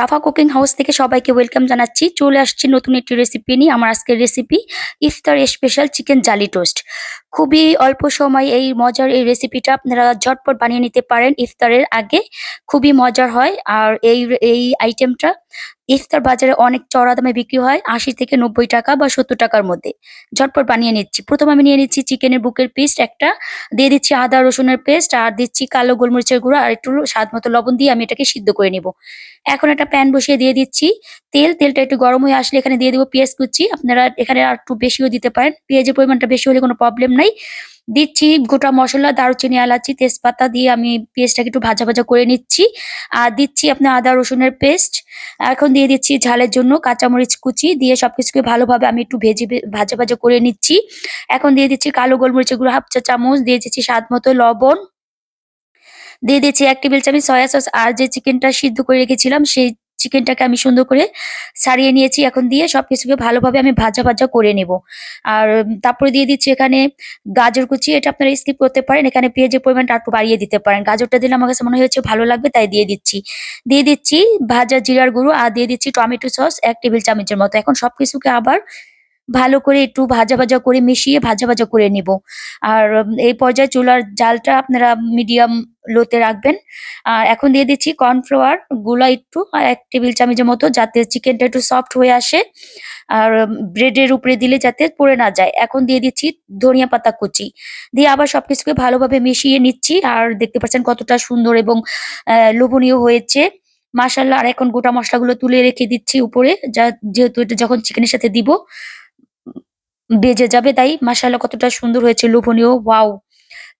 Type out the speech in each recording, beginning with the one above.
রাফা cooking house থেকে সবাইকে welcome জানাচ্ছি। চলে আসছি নতুন একটি রেসিপি নিয়ে, আমার আজকের রেসিপি ইফতার স্পেশাল চিকেন জালি টোস্ট খুবই অল্প সময় এই মজার এই রেসিপিটা আপনারা ঝটপট বানিয়ে নিতে পারেন ইফতারের আগে। খুবই মজার হয় আর এই এই আইটেমটা ইফতার বাজারে অনেক চড়া দামে বিক্রি হয় আশি থেকে নব্বই টাকা বা সত্তর টাকার মধ্যে। ঝটপট বানিয়ে নিচ্ছি। প্রথম আমি নিয়ে নিচ্ছি চিকেনের বুকের পিস একটা। দিয়ে দিচ্ছি আদা, রসুনের পেস্ট আর দিচ্ছি কালো গোলমরিচের গুঁড়ো আর একটু স্বাদ মতো লবণ দিয়ে আমি এটাকে সিদ্ধ করে নেব। এখন একটা প্যান বসিয়ে দিয়ে দিচ্ছি। তেল, তেলটা একটু গরম হয়ে আসলে এখানে দিয়ে দেবো পেঁয়াজ কুচি। আপনারা এখানে আর একটু বেশিও দিতে পারেন। পেঁয়াজের পরিমাণটা বেশি হলে কোনো প্রবলেম নাই। দিচ্ছি, গোটা মশলা, দারুচিনি, এলাচি, তেজপাতা দিয়ে আমি পেস্টটাকে একটু ভাজা ভাজা করে নিচ্ছি। আর দিচ্ছি আপনার আদা, রসুনের পেস্ট। এখন দিয়ে দিচ্ছি ঝালের জন্য কাঁচামরিচ কুচি দিয়ে সব কিছুকে ভালোভাবে আমি একটু ভেজে ভাজা ভাজা করে নিচ্ছি। এখন দিয়ে দিচ্ছি কালো গোলমরিচের গুঁড়ো, হাফ চা চামচ, দিয়ে দিচ্ছি স্বাদ মতো লবণ। দিয়ে দিচ্ছি এক টেবিল চামচ সয়া সস। আর যে চিকেনটা সিদ্ধ করে রেখেছিলাম সেই চিকেনটাকে আমি সুন্দর করে সারিয়ে নিয়েছি, এখন দিয়ে সবকিছুকে ভালোভাবে আমি ভাজা ভাজা করে নেব। আর তারপরে দিয়ে দিচ্ছি এখানে গাজর কুচি, এটা আপনারা স্কিপ করতে পারেন, এখানে পেঁয়াজের পরিমাণটা একটু বাড়িয়ে দিতে পারেন। গাজরটা দিলে আমার কাছে মনে হয়েছে ভালো লাগবে, তাই দিয়ে দিচ্ছি। দিয়ে দিচ্ছি ভাজা জিরার গুঁড়ো, আর দিয়ে দিচ্ছি টমেটো সস এক টেবিল চামচের মতো। এখন সবকিছুকে আবার ভালো করে একটু ভাজা ভাজা করে মিশিয়ে ভাজা ভাজা করে নিব। আর এই পর্যায়ে চুলার জালটা আপনারা মিডিয়াম লোতে রাখবেন। আর এখন দিয়ে দিচ্ছি কর্নফ্লাওয়ারগুলা একটু, আর এক টেবিল চামচের মতো, যাতে চিকেনটা একটু সফট হয়ে আসে। আর ব্রেডের উপরে দিলে যাতে পড়ে না যায়। এখন দিয়ে দিচ্ছি ধনিয়া পাতা কুচি। দিয়ে আবার সবকিছুকে ভালোভাবে মিশিয়ে নিচ্ছি। আর দেখতে পাচ্ছেন কতটা সুন্দর এবং লোভনীয় হয়েছে। মাসাল্লাহ আর এখন গোটা মশলাগুলো তুলে রেখে দিচ্ছি উপরে, যা, যেহেতু এটা যখন চিকেনের সাথে দিব বেজে যাবে তাই মাসাল্লাহ কতটা সুন্দর হয়েছে, লোভনীয়, ওয়াও।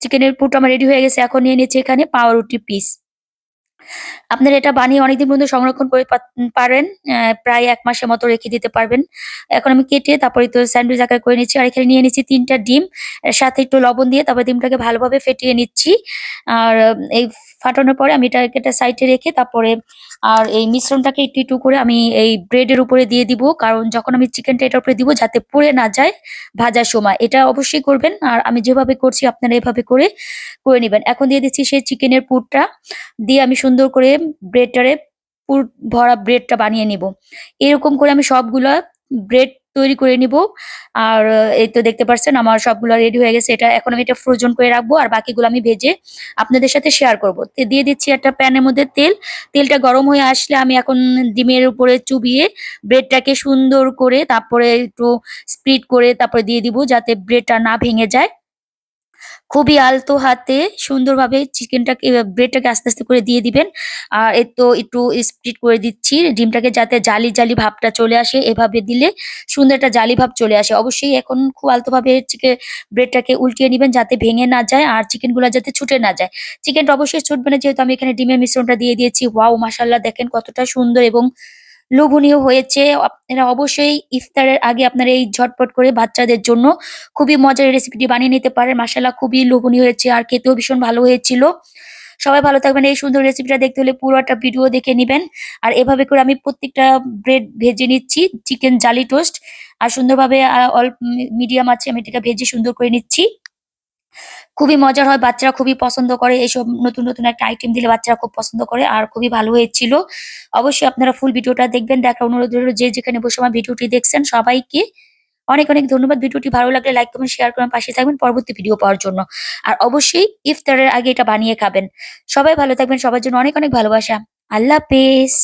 চিকেনের পুরটা আমার রেডি হয়ে গেছে, এখন নিয়ে নিয়েছি এখানে পাউরুটি পিস আপনারা এটা বানিয়ে অনেকদিন পর্যন্ত সংরক্ষণ করে পারেন প্রায় এক মাসের মতো রেখে দিতে পারবেন। এখন আমি কেটে তারপরে তো স্যান্ডউইচ আকার করে নিচ্ছি। আর এখানে নিয়ে নিচ্ছি তিনটা ডিম সাথে একটু লবণ দিয়ে তারপর ডিমটাকে ভালোভাবে ফেটিয়ে নিচ্ছি। আর এই ফাটানোর পরে আমি এটাকে একটা সাইডে রেখে তারপরে, আর এই মিশ্রণটাকে একটু একটু করে আমি এই ব্রেডের উপরে দিয়ে দিব। কারণ যখন আমি চিকেনটা এটার উপরে দিব, যাতে পুড়ে না যায় ভাজার সময়। এটা অবশ্যই করবেন। আর আমি যেভাবে করছি, আপনারা এভাবে করে করে নেবেন। এখন দিয়ে দিচ্ছি সেই চিকেনের পুরটা। দিয়ে আমি সুন্দর করে ব্রেডটারে পুর ভরা ব্রেডটা বানিয়ে নিব। এরকম করে আমি সবগুলা ব্রেড তৈরি করে নিব। আর, এই তো দেখতে পাচ্ছেন আমার সবগুলো রেডি হয়ে গেছে। এটা এখন আমি এটা ফ্রোজন করে রাখব আর বাকিগুলো আমি ভেজে আপনাদের সাথে শেয়ার করব। তো দিয়ে দিচ্ছি একটা প্যানের মধ্যে তেল। তেলটা গরম হয়ে আসলে আমি এখন ডিমের উপরে চুবিয়ে ব্রেডটাকে সুন্দর করে তারপরে একটু স্প্রিড করে তারপরে দিয়ে দিব যাতে ব্রেডটা না ভেঙে যায়। খুবই আলতো হাতে সুন্দরভাবে চিকেনটাকে ব্রেডটাকে আস্তে আস্তে করে দিয়ে দিবেন। আর এর তো একটু স্প্লিট করে দিচ্ছি, ডিমটাকে যাতে জালি জালি ভাবটা চলে আসে, এভাবে দিলে সুন্দর একটা জালি ভাব চলে আসে। অবশ্যই এখন খুব আলতোভাবে চিকেন ব্রেডটাকে উল্টিয়ে নিবেন যাতে ভেঙে না যায় আর চিকেনগুলা যাতে ছুটে না যায়। চিকেনটা অবশ্যই ছুটবে না, যেহেতু আমি এখানে ডিমের মিশ্রণটা দিয়ে দিয়েছি। ওয়াও মাসাল্লাহ দেখেন কতটা সুন্দর এবং লোভনীয় হয়েছে। আপনারা অবশ্যই ইফতারের আগে আপনারা এই ঝটপট করে বাচ্চাদের জন্য খুবই মজার রেসিপিটি বানিয়ে নিতে পারেন। মাসাল্লাহ খুবই লোভনীয় হয়েছে আর খেতেও ভীষণ ভালো হয়েছিল। সবাই ভালো থাকবেন, এই সুন্দর রেসিপিটা দেখতে হলে পুরোটা ভিডিও দেখে নেবেন। আর এভাবে করে আমি প্রত্যেকটা ব্রেড ভেজে নিচ্ছি চিকেন জালি টোস্ট আর সুন্দরভাবে অল্প মিডিয়াম আছে, আমি এটাকে ভেজে সুন্দর করে নিচ্ছি। খুবই মজার হয়, বাচ্চারা খুবই পছন্দ করে। এইসব নতুন নতুন একটা আইটেম দিলে বাচ্চারা খুব পছন্দ করে আর খুবই ভালো হয়েছিল। অবশ্যই আপনারা ফুল ভিডিওটা দেখবেন। দেখার অনুরোধ রইল যে যেখানে বসে আমার ভিডিওটি দেখছেন সবাইকে অনেক অনেক ধন্যবাদ। ভিডিওটি ভালো লাগলে লাইক কমেন্ট শেয়ার করেন পাশে থাকবেন পরবর্তী ভিডিও পাওয়ার জন্য। আর অবশ্যই ইফতারের আগে এটা বানিয়ে খাবেন। সবাই ভালো থাকবেন। সবার জন্য অনেক অনেক ভালোবাসা। আল্লাহ হাফেজ।